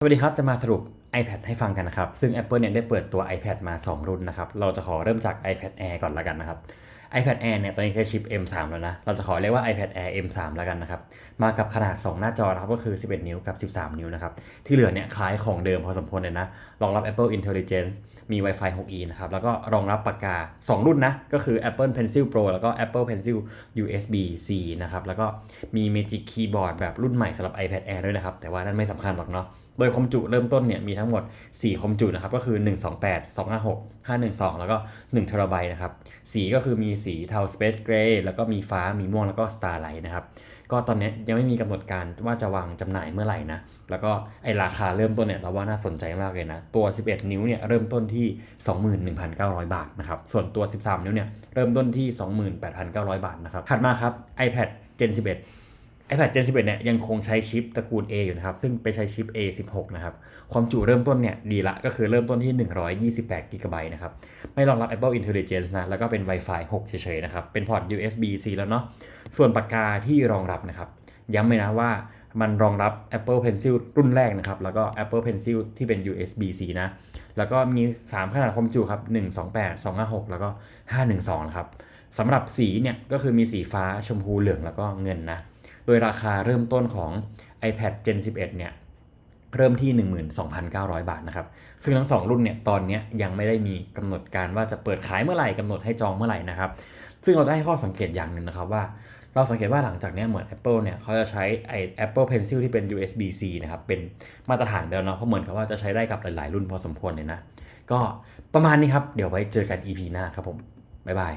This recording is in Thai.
สวัสดีครับ จะมาสรุป iPad ให้ฟังกันนะครับ ซึ่ง Apple เนี่ยได้เปิดตัว iPad มา 2 รุ่นนะครับ เราจะขอเริ่มจาก iPad Air ก่อนละกันนะครับ iPad Air เนี่ยตอนนี้ใช้ชิป M3 แล้วนะ เราจะขอเรียกว่า iPad Air M3 แล้วกันนะครับ มากับขนาด 2 หน้าจอนะครับ ก็คือ 11 นิ้วกับ 13 นิ้วนะครับ ที่เหลือเนี่ยคล้ายของเดิมพอสมควรเลยนะ รองรับ Apple Intelligence มี Wi-Fi 6E นะครับ แล้วก็รองรับปากกา 2 รุ่นนะ ก็คือ Apple Pencil Pro แล้วก็ Apple Pencil USB-C นะครับ แล้วก็มี Magic Keyboard แบบรุ่นใหม่สำหรับ iPad Air ด้วยนะครับ แต่ว่านั่นไม่สำคัญหรอกเนาะ โดยความจุเริ่มต้นเนี่ยมีทั้งหมด 4 ความจุนะครับ ก็คือ 128 256 512 แล้วก็1 t b นะครับ สีก็คือมีสีเทา Space Gray แล้วก็มีฟ้ามีม่วงแล้วก็ Starlight นะครับ ก็ตอนนี้ยังไม่มีกำหนดการว่าจะวางจำหน่ายเมื่อไหร่นะ แล้วก็ไอราคาเริ่มต้นเนี่ยเราว่าน่าสนใจมากเลยนะ ตัว 11 นิ้วเนี่ยเริ่มต้นที่ 21,900 บาทนะครับ ส่วนตัว 13 นิ้วเนี่ยเริ่มต้นที่ 28,900 บาทนะครับถัดมาครับ iPad Gen 11 iPad Gen 11 เนี่ยยังคงใช้ชิปตระกูล A อยู่นะครับ ซึ่งไปใช้ชิป A16 นะครับ ความจุเริ่มต้นเนี่ยดีละก็คือเริ่มต้นที่ 128 g b นะครับ ไม่รองรับ Apple Intelligence นะ แล้วก็เป็น Wi-Fi 6 เฉยๆนะครับ เป็นพอร์ต USB-C แล้วเนาะ ส่วนปากกาที่รองรับนะครับ ย้ำเลยนะว่ามันรองรับ Apple Pencil รุ่นแรกนะครับ แล้วก็ Apple Pencil ที่เป็น USB-C นะ แล้วก็มี 3 ขนาดความจุครับ 128 256 แล้วก็ 512นะครับสำหรับสีเนี่ยก็คือมีสีฟ้าชมพูเหลืองแล้วก็เงินนะ โดยราคาเริ่มต้นของ iPad Gen 11 เนี่ยเริ่มที่ 12,900 บาทนะครับ ซึ่งทั้ง 2 รุ่นเนี่ยตอนนี้ยังไม่ได้มีกำหนดการว่าจะเปิดขายเมื่อไหร่กำหนดให้จองเมื่อไหร่นะครับ ซึ่งเราได้ข้อสังเกตอย่างหนึ่งนะครับว่า เราสังเกตว่าหลังจากนี้เหมือน Apple เนี่ยเขาจะใช้ไอ Apple Pencil ที่เป็น USB-C นะครับ เป็นมาตรฐานเดียวเนาะเพราะเหมือนกับว่าจะใช้ได้กับหลาย ๆ รุ่นพอสมควรเลยนะ ก็ประมาณนี้ครับ เดี๋ยวไว้เจอกัน EP หน้าครับผมบ๊ายบาย